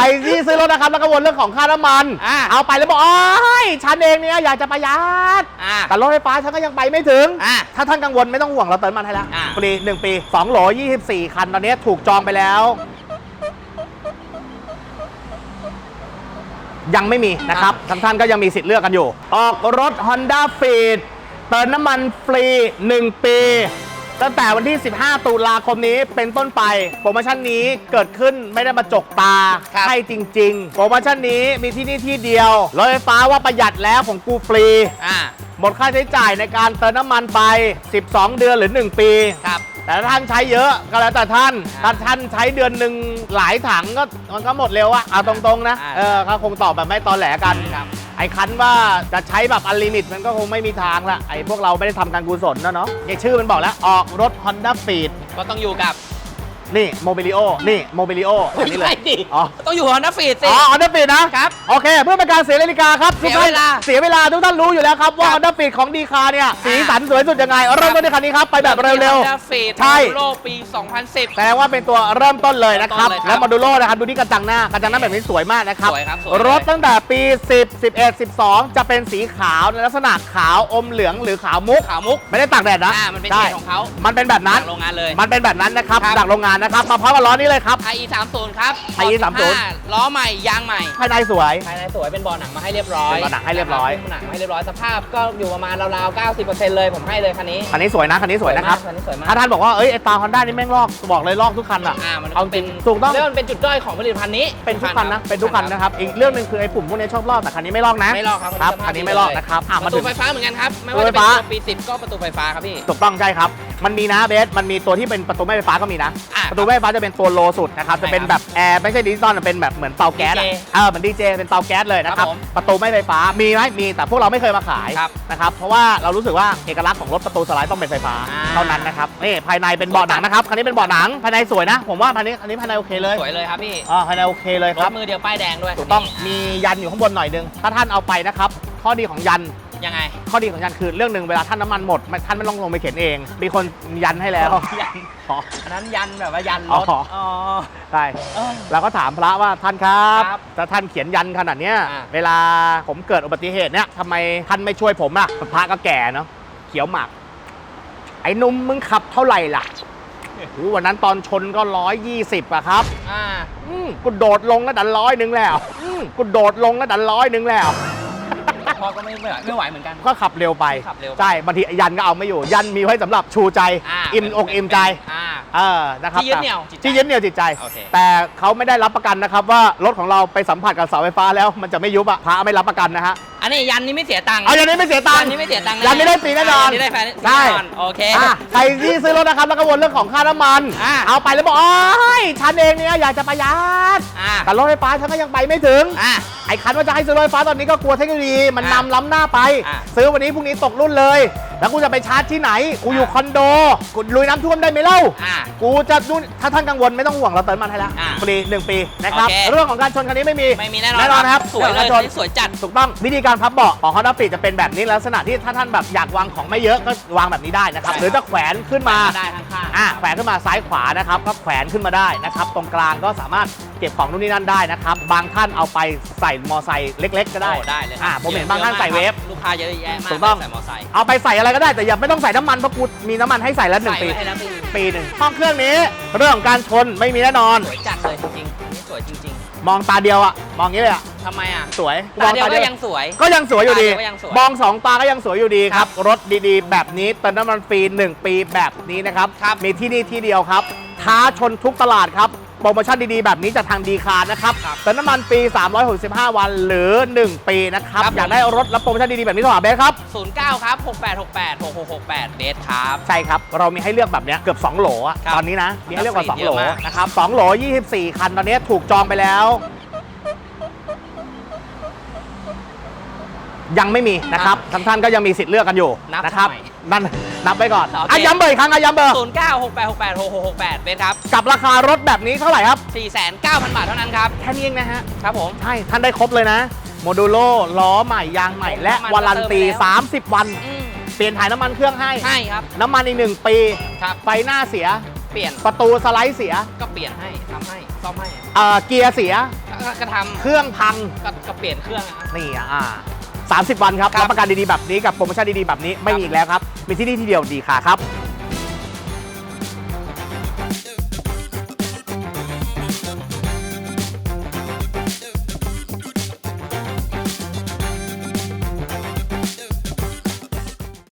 รที่ซื้อรถนะครับแล้วก็วนเรื่องของค่าน้ำมัน อ่า เอาไปแล้วบอกโอ้ยฉันเองเนี่ยอยากจะประหยัดอ่าแต่รถไฟฟ้าฉันก็ยังไปไม่ถึง อ่า ถ้าท่านกังวลไม่ต้องห่วงเราเติมมันให้แล้วอ่า ฟรี1 ปี 2 โหล 24 คัน ตอนนี้ถูกจองไปแล้ว ยังไม่มีนะครับทั้งท่านก็ยังมีสิทธิ์เลือกกันอยู่ ออกรถ Honda f e e d เติมน้ำมันฟรี 1 ปี ตั้งแต่วันที่ 15 ตุลาคมนี้เป็นต้นไป โปรโมชั่นนี้เกิดขึ้นไม่ได้มาจกตา ครับ ให้จริง ๆ โปรโมชั่นนี้มีที่นี่ที่เดียวรถไฟฟ้าว่าประหยัดแล้วของกูฟรี อ่า หมดค่าใช้จ่ายในการเติมน้ำมันไป 12 เดือนหรือ 1 ปี ครับ แต่ถ้าท่านใช้เยอะก็แล้วแต่ท่านครัถ้าบท่านใช้เดือนหนึ่งหลายถังก็มันก็หมดเร็วอะเอาตรงๆนะ อ่า เออเขาคงตอบแบบไม่ตอแหลกัน ครับ ไอ้คันว่าจะใช้แบบอันลิมิตมันก็คงไม่มีทางละไอ้พวกเราไม่ได้ทำการกุศลนะเนาะอย่างชื่อมันบอกแล้วออกรถ Honda f e e d ก็ต้องอยู่กับ นี่โมบิลิโอนี่โมบิลิโออันนี้เลไม่ย ดิอ๋อ ต้องอยู่ฮอนด้าฟีดสิ อ๋อ Honda f e e d นะครับโอเค เพื่อเป็นการเสียนาฬิกาครับเสียทุกท่นเวลาเสียเวลาทุกท่านรู้อยู่แล้วครับว่าครับ Honda f e e d ของดีคาเนี่ยสีสันสวยสุดยังไงเริ่มต้นที่คันนี้ครับไปแบบเร็วฮอนด้าฟีดใช่ โลปี 2010ๆแสดงว่าเป็นตัวเริ่มต้นเลยนะครับ เริ่มต้นเลยครับแล้วมาดูโลนะครับดูที่กระจังหน้ากระจังหน้าแบบนี้สวยมากนะครับ สวยครับสวยเลยรถตั้งแต่ปี 10 11 12 จะเป็นสีขาวในลักษณะขาวอมเหลืองหรือขาวมุกขาวมุกไม่ได้ตากแดดนะอ่ามันเป็นใช่เฉดของเขา มันเป็นแบบนั้น จากโรงงานเลย มันเป็นแบบนั้นนะครับครับจากโรงงานนะครับ มาพร้อมกับล้อนี้เลยครับ IE 30ครับ IE 30 15ล้อใหม่ ยางใหม่ ภายในสวย ภายในสวยเป็นเบาะหนังมาให้เรียบร้อยเป็นเบาะหนังให้เรียบร้อยเป็นเบาะหนังมาให้เรียบร้อยสภาพก็อยู่ประมาณราวๆ90%เลยผมให้เลยคันนี้ คันนี้สวยนะ คันนี้สวยนะครับ คันนี้สวยมาก ถ้าท่านบอกว่า เอ้ยไอตาฮอนด้านี่แม่งลอก บอกเลยลอกทุกคันอะอ่ามันเอาเป็นถูกต้องเรียกว่ามันเป็นจุดด้อยของผลิตภัณฑ์นี้ เป็นทุกคันนะ เป็นทุกคันนะครับ อีกเรื่องหนึ่งคือไอ้ปุ่มพวกนี้ชอบลอกแต่คันนี้ไม่ลอกนะ ไม่ลอกครับครับสภาพคันนี้ดีไม่ลอกเลยนะครับอะปมาระถึตูงไฟฟ้าเหมือนกันครับ ไม่ประตูว่าจะเป็นไฟฟ้าตัวปี10ก็ประตูไฟฟ้าครับพี่ถูกต้องใช่ครับมันมีนะเบส มันมีตัวที่เป็นประตูไม่ไฟฟ้าก็มีนะ อะประตูไม่ไฟฟ้าจะเป็นตัวโลสุดนะครับใช่จะเป็นแบบแอร์ไม่ใช่ดิจิตอลเป็นแบบเหมือนเตาแก๊สอะ DJ เออเหมือนดีเจเป็นเตาแก๊สเลยนะครับ ครับผมประตูไม่ไฟฟ้า มีไหมมี แต่พวกเราไม่เคยมาขายครับนะครับ เพราะว่าเรารู้สึกว่าเอกลักษณ์ของรถประตูสไลด์ต้องเป็นไฟฟ้าอ่า เท่านั้นนะครับ นี่ภายในเป็นเบาะหนังนะครับ คันนี้เป็นเบาะหนัง ภายในสวยนะ ผมว่าภายในอันนี้ภายในโอเคเลยสวยเลยครับพี่อ่าภายในโอเคเลยรครับถมือเดียวป้ายแดงด้วย ถูกต้องนี่มียันอยู่ข้างบนหน่อยนึง ถ้าท่านเอาไปนะครับ ข้อดีของยัน ยังไง ข้อดีของยันคือเรื่องหนึ่งเวลาท่านน้ำมันหมดไม่ท่านไม่ต้องลงไปเข็นเอง มีคนยันให้แล้วยันอ๋ออันนั้นยันแบบว่ายันรถอ๋ออ๋อใช่เออ เราก็ถามพระว่าท่านครับครับถ้าท่านเขียนยันขนาดเนี้ยอ่า เวลาผมเกิดอุบัติเหตุเนี่ยทำไมท่านไม่ช่วยผมล่ะพระก็แก่เนาะเขียวหมาก ไอ้หนุ่มมึงขับเท่าไหร่ล่ะหูวันนั้นตอนชนก็ร้อยยี่สิบอะครับ อ่า อืมกูโดดลงแล้วดันร้อยหนึ่งแล้วอืมกูโดดลงแล้วดันร้อยหนึ่งแล้ว พอก็ไม่ไหวไม่ไหวเหมือนกัน ก็ขับเร็วไป ขับเร็วไปใช่ บางทียันก็เอาไม่อยู่ ยันมีไว้สำหรับชูใจาอิ่มอกอิ่มใจ อ่า เออ นะครับที่ยึดเหนี่ยวจิตใจที่ยึดเหนี่ยวจิตใจ โอเค แต่เขาไม่ได้รับประกันนะครับว่ารถของเราไปสัมผัสกับเสาไฟฟ้าแล้วมันจะไม่ยุบอะพระไม่รับประกันนะฮะ อันนี้ยันนี่ไม่เสียตังค์เอาอย่างนี้ไม่เสียตังยัค์ นนี่ไม่เสียตังค์ยันนี้ได้ฟรีแน่นอนยันนี่ได้ฟรีใช่แน่นอนโอเค อะใครที่ซื้อรถนะครับแล้วก็วนเรื่องของค่าน้ำมัน อ่าเอาไปแล้วบอกโอ้ยฉันเองเนี่ยอยากจะประหยัด อ่าแต่รถไฟฟ้าฉันก็ยังไปไม่ถึง อ่า ไอ้คันว่าจะให้ซื้อรถไฟฟ้าตอนนี้ก็กลัวเทคโนโลยีมันอะนำล้ำหน้าไป อะซื้อวันนี้พรุ่งนี้ตกรุ่นเลย แล้วกูจะไปชาร์จที่ไหน กูอยู่อะคอนโดกูลุยน้ำท่วมได้ไหมเล่า อ่ากูจะดูถ้าท่านกังวลไม่ต้องห่วงเราเติมมันให้แล้วอะฟรีหนึ่งปีนะครับ โอเค เรื่องของการชนคันนี้ไม่มีไม่มีแน่นอนแน่นอนครับสวยเลยเรื่องการชน นี่สวยจัด ถูกต้องวิธีการพับเบาะของ Honda Fit จะเป็นแบบนี้ลักษณะที่ถ้าท่านแบบอยากวางของไม่เยอะก็วางแบบนี้ได้นะครับ ใช่ หรือจะแขวนขึ้นมาได้ข้างๆ อะแขวนขึ้นมาซ้ายขวานะครับ ก็แขวนขึ้นมาได้นะครับ ตรงกลางก็สามารถเก็บของนู่นนี่นั่นได้นะครับ บางท่านเอาไปใส่มอไซค์เล็ก ๆ ก็ได้โอ้ได้เลยครับอะผมเห็นบางท่านใส่เวฟ ลูกค้าเยอะแยะมากถูกต้อง ใส่มอเตอร์ไซค์เอาไปใส่อะไรก็ได้แต่อย่าไม่ต้องใส่น้ำมันเพราะกูมีน้ำมันให้ใส่แล้วหนึ่งใส่ปีไว้ให้แล้วปีปีหนึ่งห้องเครื่องนี้เรื่องของการชนไม่มีแน่นอน สวยจัดเลยจริงๆอันนี่สวยจริง มองตาเดียวอะมองอย่างนี้เลยอะๆทำไมอะสวยตาเดียวมองก็ยังสวย ก็ยังสวยอยู่ดี ตาเดียวก็ยังสวยมองสองตาก็ยังสวยอยู่ดีคครัรับบรถดีๆ แบบนี้เติมน้ำมันฟรี1ปีแบบนี้นะครับครับมีที่นี่ที่เดียวครับ ท้าชนทุกตลาดครับ โปรโมชั่นดีๆ แบบนี้จากทางดีคาร์นะครับครับเติมน้ำมันฟรี365 วันหรือ 1 ปีนะครับ ครับอยากได้รถและโปรโมชั่นดีๆ แบบนี้โทรหาเบสครับ 09 ครับ 6868 6668เบสครับ ใช่ครับ เรามีให้เลือกแบบเนี้ยเกือบ 2 โหลอะครับตอนนี้นะ มีให้เลือกกว่า2เยโหลอะมาก นะครับ 2 โหล 24 คัน ตอนนี้ถูกจองไปแล้ว ยังไม่มีนะครับ ทั้งท่านก็ยังมีสิทธิ์เลือกกันอยู่นับนะครับ ทำไม นั่น นับไว้ก่อนโอเค อะย้ำเบอร์อีกครั้งอะย้ำเบอร์ 09 6868 6668เบสครับ กับราคารถแบบนี้เท่าไหร่ครับ 4,900 บาทเท่านั้นครับ แค่นี้เองนะฮะ ครับผม ใช่ ท่านได้ครบเลยนะ โมดูโลล้อใหม่ยางใหม่ และน้ำมันวารันตีก็เติมไปแล้ว30 วัน อืมเปลี่ยนถ่ายน้ำมันเครื่องให้ ให้ครับ น้ำมันอีกหนึ่งปี ครับ ไฟหน้าเสีย เปลี่ยน ประตูสไลด์เสียก็เปลี่ยนให้ทำให้ ซ่อมให้เอ่อเกียร์เสีย ก็ก็ก็ทเครื่องพังำก็ก็เปลี่ยนเครื่องอะครับ นี่อะอ่า 30 วันครับครับ รับประกันดีๆแบบนี้กับโปรโมชั่นดีๆแบบนี้ไม่มีอีกแล้วครับ มีที่นี่ที่เดียวดีค่ะครับ